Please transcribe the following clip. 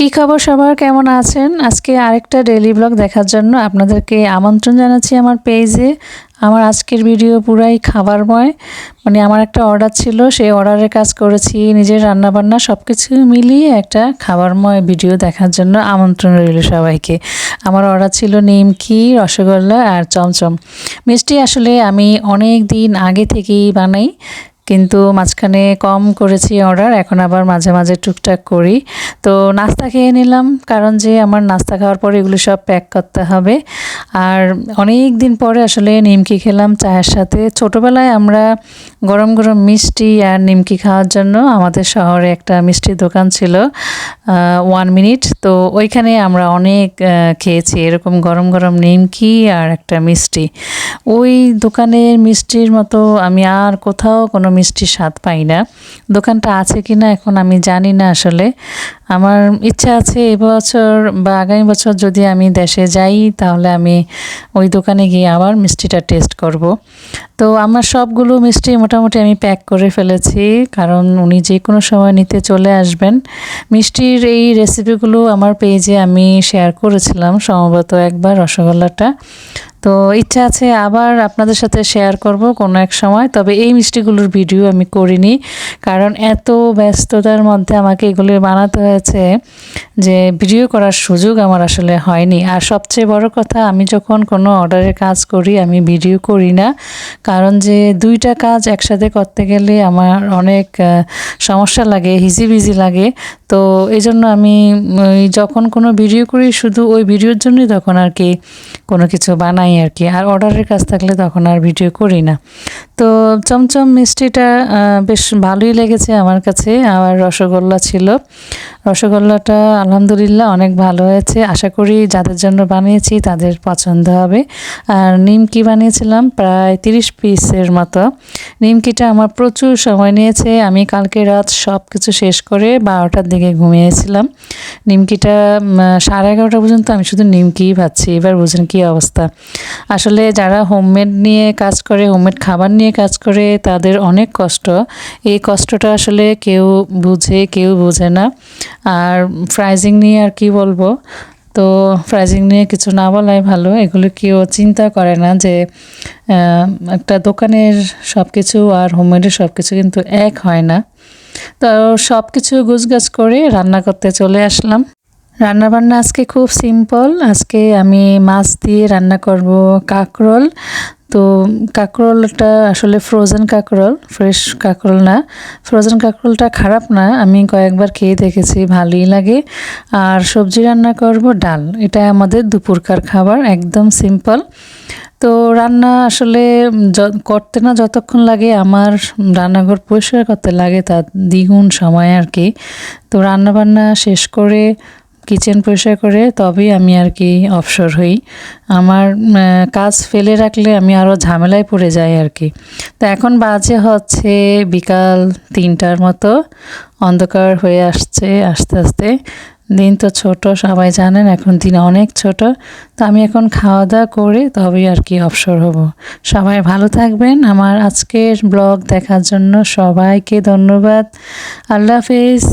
কি খবর সবার? কেমন আছেন? আজকে আরেকটা ডেইলি ব্লগ দেখার জন্য আপনাদেরকে আমন্ত্রণ জানাচ্ছি আমার পেজে আমার আজকের ভিডিও পুরাই খাবারময়। মানে আমার একটা অর্ডার ছিল, সেই অর্ডারের কাজ করেছি, নিজের রান্নাবান্না সব কিছু মিলিয়ে একটা খাবারময় ভিডিও দেখার জন্য আমন্ত্রণ রইল সবাইকে। আমার অর্ডার ছিল নিমকি, রসগোল্লা আর চমচম। মিষ্টি আসলে আমি অনেক দিন আগে থেকেই বানাই। কিন্তু মাঝখানে কম করেছি অর্ডার, এখন আবার মাঝে মাঝে টুকটাক করি। তো নাস্তা খেয়ে নিলাম, কারণ যে আমার নাস্তা খাওয়ার পরে এগুলো সব প্যাক করতে হবে। আর অনেক দিন পরে আসলে নিমকি খেলাম চায়ের সাথে। ছোটোবেলায় আমরা গরম গরম মিষ্টি আর নিমকি খাওয়ার জন্য আমাদের শহরে একটা মিষ্টির দোকান ছিল ওয়ান মিনিট। তো ওইখানে আমরা অনেক খেয়েছি এরকম গরম গরম নিমকি আর একটা মিষ্টি। ওই দোকানের মিষ্টির মতো আমি আর কোথাও কোনো মিষ্টির স্বাদ পাই না। দোকানটা আছে কি না এখন আমি জানি না আসলে। আমার ইচ্ছা আছে এবছর বা আগামী বছর যদি আমি দেশে যাই, তাহলে আমি ওই দোকানে গিয়ে আবার মিষ্টিটা টেস্ট করব। তো আমার সবগুলো মিষ্টি মোটামুটি আমি প্যাক করে ফেলেছি, কারণ উনি যে কোনো সময় নিতে চলে আসবেন। মিষ্টির এই রেসিপিগুলো আমার পেজে আমি শেয়ার করেছিলাম, সম্ভবত একবার রসগোল্লাটা। তো ইচ্ছা আছে আবার আপনাদের সাথে শেয়ার করব কোনো এক সময়, তবে এই মিষ্টিগুলোর ভিডিও আমি করিনি, কারণ এত ব্যস্ততার মধ্যে আমাকে এগুলি বানাতে হয়েছে যে ভিডিও করার সুযোগ আমার আসলে হয়নি। আর সবচেয়ে বড় কথা, আমি যখন কোনো অর্ডারের কাজ করি, আমি ভিডিও করি না, কারণ যে দুইটা কাজ একসাথে করতে গেলে আমার অনেক সমস্যা লাগে হিজি হিজিবিজি লাগে। তো এই জন্য আমি যখন কোনো ভিডিও করি, শুধু ওই ভিডিওর জন্যই তখন আর কি কোনো কিছু বানাই আর কি। আর অর্ডারের কাজ থাকলে তখন আর ভিডিও করি না। তো চমচম মিষ্টিটা বেশ ভালোই লেগেছে আমার কাছে। আমার রসগোল্লা ছিল। রসগোল্লাটা আলহামদুলিল্লাহ অনেক ভালো হয়েছে। আশা করি যাদের জন্য বানিয়েছি তাদের পছন্দ হবে। আর নিমকি বানিয়েছিলাম প্রায় তিরিশ পিসের মতো। নিমকিটা আমার প্রচুর সময় নিয়েছে। আমি কালকে রাত সব কিছু শেষ করে বারোটার দিকে ঘুমিয়েছিলাম। নিমকিটা সাড়ে এগারোটা পর্যন্ত আমি শুধু নিমকিই ভাবছি এবার বুঝেন কী অবস্থা। আসলে যারা হোমমেড নিয়ে কাজ করে, হোমমেড খাবার নিয়ে কাজ করে, তাদের অনেক কষ্ট। এই কষ্টটা আসলে কেউ বুঝে, কেউ বোঝে না। আর ফ্রাইজিং নিয়ে আর কি বলব? তো ফ্রাইজিং নিয়ে কিছু না বলাই ভালো। এগুলো কেউ চিন্তা করে না যে একটা দোকানের সব কিছু আর হোমমেডের সব কিছু কিন্তু এক হয় না। তো সব কিছু গুছগাছ করে রান্না করতে চলে আসলাম। রান্নাবান্না আজকে খুব সিম্পল আজকে আমি মাছ দিয়ে রান্না করব কাকরোল। তো কাঁকরোলটা আসলে ফ্রোজেন কাঁকরোল ফ্রেশ কাঁকরোল না। ফ্রোজেন কাঁকরোলটা খারাপ না, আমি কয়েকবার খেয়ে দেখেছি, ভালোই লাগে। আর সবজি রান্না করব ডাল, এটা আমাদের দুপুরকার খাবার, একদম সিম্পল তো রান্না আসলে করতে না যতক্ষণ লাগে, আমার রান্নাঘর পরিষ্কার করতে লাগে, তার দ্বিগুণ সময় আর কি। তো রান্না বান্না শেষ করে কিচেন পরিষ্কার করে, তবেই আমি আর কি অবসর হই। আমার কাজ ফেলে রাখলে আমি আরও ঝামেলায় পড়ে যাই আর কি। তো এখন বাজে হচ্ছে বিকাল তিনটার মতো। অন্ধকার হয়ে আসছে আস্তে আস্তে। দিন তো ছোট, সবাই জানেন এখন দিন অনেক ছোট। তো আমি এখন খাওয়া দাওয়া করে তবেই আর কি অবসর হব। সবাই ভালো থাকবেন। আমার আজকের ব্লগ দেখার জন্য সবাইকে ধন্যবাদ। আল্লাহ হাফিজ।